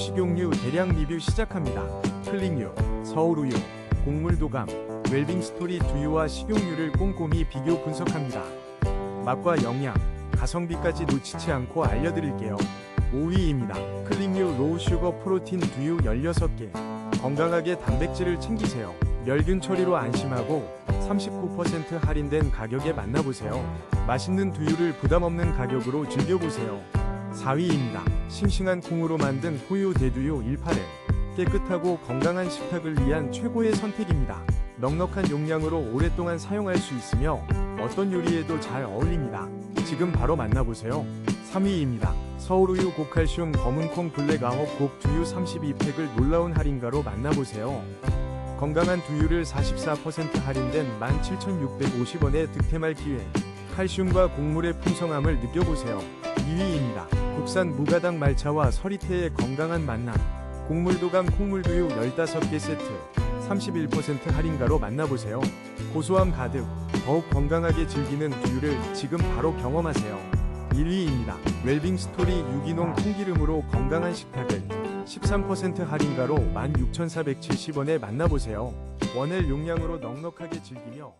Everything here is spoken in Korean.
식용유 대량 리뷰 시작합니다. 클릭유, 서울우유, 곡물도감, 웰빙스토리 두유와 식용유를 꼼꼼히 비교 분석합니다. 맛과 영양, 가성비까지 놓치지 않고 알려드릴게요. 5위입니다. 클릭유 로우 슈거 프로틴 두유 16개. 건강하게 단백질을 챙기세요. 멸균 처리로 안심하고 39% 할인된 가격에 만나보세요. 맛있는 두유를 부담 없는 가격으로 즐겨보세요. 4위입니다. 싱싱한 콩으로 만든 호유 대두유 18회. 깨끗하고 건강한 식탁을 위한 최고의 선택입니다. 넉넉한 용량으로 오랫동안 사용할 수 있으며 어떤 요리에도 잘 어울립니다. 지금 바로 만나보세요. 3위입니다. 서울우유 고칼슘 검은콩 블랙 아홉 곡 두유 32팩을 놀라운 할인가로 만나보세요. 건강한 두유를 44% 할인된 17,650원에 득템할 기회. 칼슘과 곡물의 풍성함을 느껴보세요. 2위입니다. 국산 무가당 말차와 서리태의 건강한 만남. 곡물도감 콩물두유 15개 세트. 31% 할인가로 만나보세요. 고소함 가득, 더욱 건강하게 즐기는 두유를 지금 바로 경험하세요. 1위입니다. 웰빙 스토리 유기농 콩기름으로 건강한 식탁을 13% 할인가로 16,470원에 만나보세요. 원엘 용량으로 넉넉하게 즐기며